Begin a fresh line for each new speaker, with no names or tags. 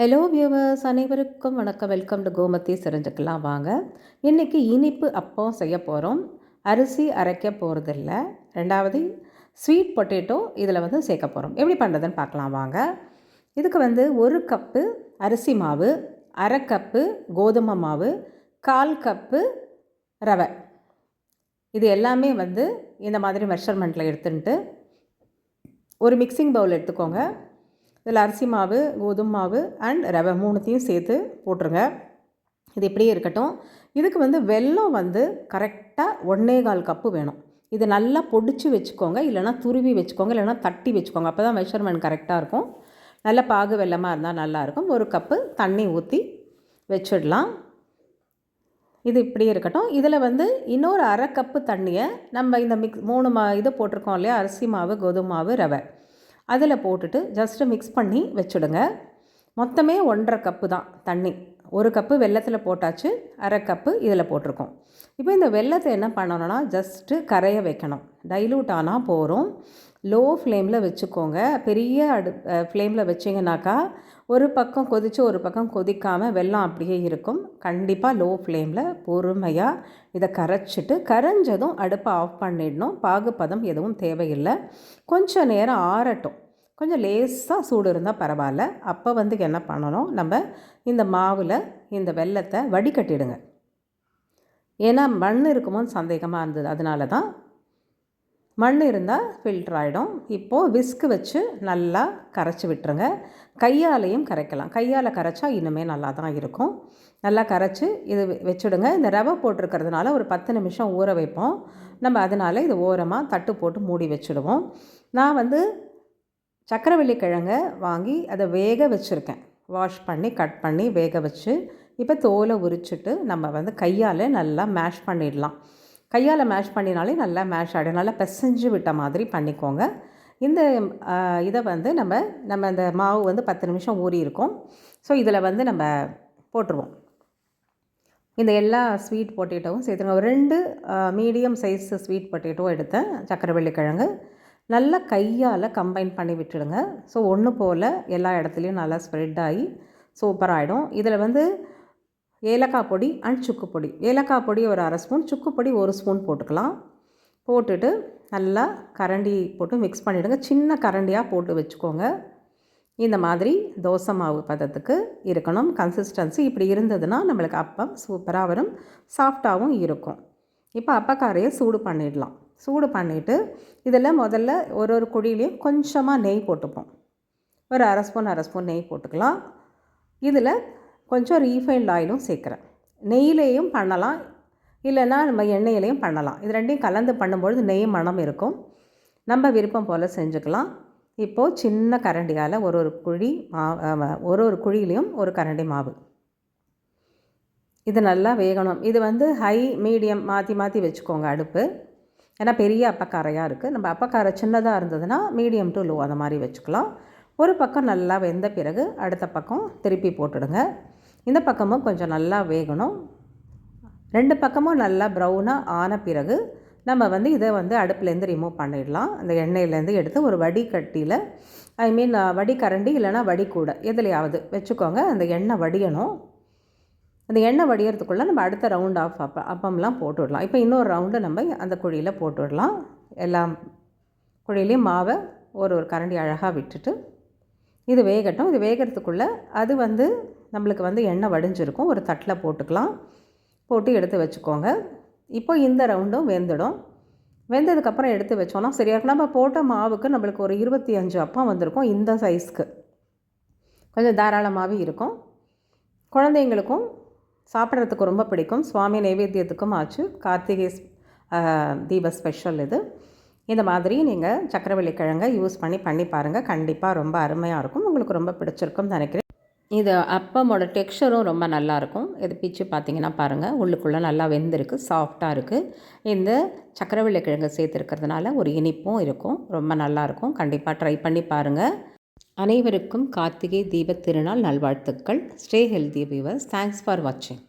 Hello viewers அனைவருக்கும் வணக்கம். Welcome to Gomathi தெரிஞ்சுக்கலாம் வாங்க இன்றைக்கி இனிப்பு அப்பம் செய்ய போகிறோம் அரிசி அரைக்க போகிறதில்ல ரெண்டாவது ஸ்வீட் பொட்டேட்டோ இதில் வந்து சேர்க்க போகிறோம் எப்படி பண்ணுறதுன்னு பார்க்கலாம். வாங்க இதுக்கு வந்து ஒரு கப்பு அரிசி மாவு அரை கப்பு கோதுமை மாவு கால் கப்பு ரவை. இது எல்லாமே வந்து இந்த மாதிரி மெஷர்மெண்ட்டில் எடுத்துன்ட்டு ஒரு மிக்சிங் பவுல் எடுத்துக்கோங்க. இதில் அரிசி மாவு கோதுமை மாவு அண்ட் ரவை மூணுத்தையும் சேர்த்து போட்டுருங்க. இது இப்படியே இருக்கட்டும். இதுக்கு வந்து வெல்லம் வந்து கரெக்டாக ஒன்றே கால் கப்பு வேணும். இது நல்லா பொடிச்சு வச்சுக்கோங்க. இல்லைனா துருவி வச்சுக்கோங்க. இல்லைனா தட்டி வச்சுக்கோங்க. அப்போ தான் மெஷர்மெண்ட் கரெக்டாக இருக்கும். நல்ல பாகு வெள்ளமாக இருந்தால் நல்லாயிருக்கும் ஒரு கப்பு தண்ணி ஊற்றி வச்சிடலாம். இது இப்படி இருக்கட்டும். இதில் வந்து இன்னொரு அரை கப்பு தண்ணியை நம்ம இந்த மிக்ஸ் மூணு மா இது போட்டிருக்கோம் இல்லையா? அரிசி மாவு கோதுமை மாவு ரவை. அதில் போட்டுட்டு ஜஸ்ட்டு மிக்ஸ் பண்ணி வச்சுடுங்க. மொத்தமே ஒன்றரை கப்பு தான் தண்ணி. ஒரு கப்பு வெள்ளத்தில் போட்டாச்சு அரை கப்பு இதில் போட்டிருக்கோம். இப்போ இந்த வெள்ளத்தை என்ன பண்ணணும்னா ஜஸ்ட்டு கரைய வைக்கணும். டைலூட் ஆனால் போகிறோம் லோ ஃப்ளேமில் வச்சுக்கோங்க. பெரிய அடு ஃப்ளேமில் வச்சிங்கனாக்கா ஒரு பக்கம் கொதித்து ஒரு பக்கம் கொதிக்காமல் வெள்ளம் அப்படியே இருக்கும். கண்டிப்பாக லோ ஃப்ளேமில் பொறுமையாக இதை கரைச்சிட்டு கரைஞ்சதும் அடுப்பை ஆஃப் பண்ணிடணும். பாகுப்பதம் எதுவும் தேவையில்லை. கொஞ்சம் நேரம் ஆறட்டும். கொஞ்சம் லேசாக சூடு இருந்தால் பரவாயில்ல. அப்போ வந்து என்ன பண்ணணும்? நம்ம இந்த மாவில் இந்த வெள்ளத்தை வடிகட்டிடுங்க. ஏன்னா மண் இருக்குமோன்னு சந்தேகமாக இருந்தது. அதனால தான் மண் இருந்தால் ஃபில்டர் ஆகிடும் இப்போது விஸ்க்கு வச்சு நல்லா கரைச்சி விட்டுருங்க. கையாலையும் கரைக்கலாம். கையால் கரைச்சா இன்னுமே நல்லா தான் இருக்கும். நல்லா கரைச்சி இது வச்சுடுங்க. இந்த ரவை போட்டிருக்கிறதுனால ஒரு பத்து நிமிஷம் ஊற வைப்போம். நம்ம அதனால் இது ஓரமாக தட்டு போட்டு மூடி வச்சுடுவோம். நான் வந்து சக்கரவள்ளி கிழங்கை வாங்கி அதை வேக வச்சுருக்கேன். வாஷ் பண்ணி கட் பண்ணி வேக வச்சு இப்போ தோலை உரிச்சிட்டு நம்ம வந்து கையால் நல்லா மேஷ் பண்ணிடலாம். கையால் மேஷ் பண்ணினாலே நல்லா மேஷ் ஆகிடும் நல்லா பிசைஞ்சு விட்ட மாதிரி பண்ணிக்கோங்க. இந்த இதை வந்து நம்ம நம்ம இந்த மாவு வந்து பத்து நிமிஷம் ஊறி இருக்கும். ஸோ இதில் வந்து நம்ம போட்டுருவோம். இந்த எல்லா ஸ்வீட் பொட்டேட்டோவும் சேர்த்துருங்க. ஒரு ரெண்டு மீடியம் சைஸ் ஸ்வீட் பொட்டேட்டோ எடுத்தேன். சக்கரவள்ளி கிழங்கு நல்லா கையால் கம்பைன் பண்ணி விட்டுடுங்க. ஸோ ஒன்று போல் எல்லா இடத்துலையும் நல்லா ஸ்ப்ரெட் ஆகி சூப்பராகிடும் இதில் வந்து ஏலக்காய் பொடி அண்ட் சுக்கு பொடி. ஏலக்காய் பொடி ஒரு அரை ஸ்பூன் சுக்கு பொடி ஒரு ஸ்பூன் போட்டுக்கலாம். போட்டுட்டு நல்லா கரண்டி போட்டு மிக்ஸ் பண்ணிவிடுங்க சின்ன கரண்டியாக போட்டு வச்சுக்கோங்க. இந்த மாதிரி தோசை மாவு பதத்துக்கு இருக்கணும். கன்சிஸ்டன்சி இப்படி இருந்ததுன்னா நம்மளுக்கு அப்பம் சூப்பராக வரும். சாஃப்டாகவும் இருக்கும். இப்போ அப்பக்காரையை சூடு பண்ணிடலாம். சூடு பண்ணிவிட்டு இதில் முதல்ல ஒரு ஒரு குழியிலையும் கொஞ்சமாக நெய் போட்டுப்போம். ஒரு அரை ஸ்பூன் அரை ஸ்பூன் நெய் போட்டுக்கலாம். இதில் கொஞ்சம் ரீஃபைண்ட் ஆயிலும் சேர்க்குறேன். நெய்லேயும் பண்ணலாம். இல்லைன்னா நம்ம எண்ணெயிலையும் பண்ணலாம். இது ரெண்டையும் கலந்து பண்ணும்பொழுது நெய் மனம் இருக்கும். நம்ம விருப்பம் போல் செஞ்சுக்கலாம். இப்போது சின்ன கரண்டியால் ஒரு ஒரு குழி மா ஒரு ஒரு குழியிலையும் ஒரு கரண்டி மாவு. இது நல்லா வேகணும். இது வந்து ஹை மீடியம் மாற்றி மாற்றி வச்சுக்கோங்க அடுப்பு. ஏன்னா பெரிய அப்பக்காரையாக இருக்குது நம்ம அப்பக்காரை சின்னதாக இருந்ததுன்னா மீடியம் டு லோ அந்த மாதிரி வச்சுக்கலாம். ஒரு பக்கம் நல்லா வெந்த பிறகு அடுத்த பக்கம் திருப்பி போட்டுடுங்க. இந்த பக்கமும் கொஞ்சம் நல்லா வேகணும். ரெண்டு பக்கமும் நல்லா ப்ரௌனாக ஆன பிறகு நம்ம வந்து இதை வந்து அடுப்புலேருந்து ரிமூவ் பண்ணிடலாம். அந்த எண்ணெயிலேருந்து எடுத்து ஒரு வடிகட்டியில் ஐ மீன் வடிகரண்டி இல்லைனா கூட எதுலையாவது வச்சுக்கோங்க. அந்த எண்ணெய் வடியணும். அந்த எண்ணெய் வடிகிறதுக்குள்ளே நம்ம அடுத்த ரவுண்ட் ஆஃப் அப்ப அப்பம்லாம் போட்டுவிடலாம் இப்போ இன்னொரு ரவுண்டு நம்ம அந்த குழியில் போட்டுவிடலாம் எல்லாம் குழியிலையும் மாவை ஒரு ஒரு கரண்டி அழகாக விட்டுட்டு இது வேகட்டும். இது வேகிறதுக்குள்ளே அது வந்து நம்மளுக்கு வந்து எண்ணெய் வடிஞ்சிருக்கும். ஒரு தட்டில் போட்டுக்கலாம். போட்டு எடுத்து வச்சுக்கோங்க. இப்போ இந்த ரவுண்டும் வெந்துடும். வெந்ததுக்கப்புறம் எடுத்து வச்சோன்னா சரியாக இருக்கும். நம்ம போட்ட மாவுக்கு நம்மளுக்கு ஒரு இருபத்தி அஞ்சு அப்பம் வந்திருக்கும் இந்த சைஸ்க்கு. கொஞ்சம் தாராளமாகவே இருக்கும். குழந்தைங்களுக்கும் சாப்பிட்றதுக்கு ரொம்ப பிடிக்கும். சுவாமி நைவேத்தியத்துக்கும் ஆச்சு. கார்த்திகை தீப ஸ்பெஷல் இது. இந்த மாதிரி நீங்கள் சக்கரவள்ளி கிழங்கை யூஸ் பண்ணி பண்ணி பாருங்கள் கண்டிப்பாக ரொம்ப அருமையாக இருக்கும். உங்களுக்கு ரொம்ப பிடிச்சிருக்கும்னு நினைக்கிறேன். இது அப்பமோட டெக்ஸ்சரும் ரொம்ப நல்லாயிருக்கும். இது பிச்சு பார்த்தீங்கன்னா பாருங்கள் உள்ளுக்குள்ளே நல்லா வெந்திருக்கு சாஃப்டாக இருக்குது இந்த சக்கரவள்ளி கிழங்கு சேர்த்துருக்கிறதுனால ஒரு இனிப்பும் இருக்கும் ரொம்ப நல்லாயிருக்கும். கண்டிப்பாக ட்ரை பண்ணி பாருங்கள் அனைவருக்கும் கார்த்திகை தீப திருநாள் நல்வாழ்த்துக்கள். Stay healthy viewers thanks for வாட்சிங்.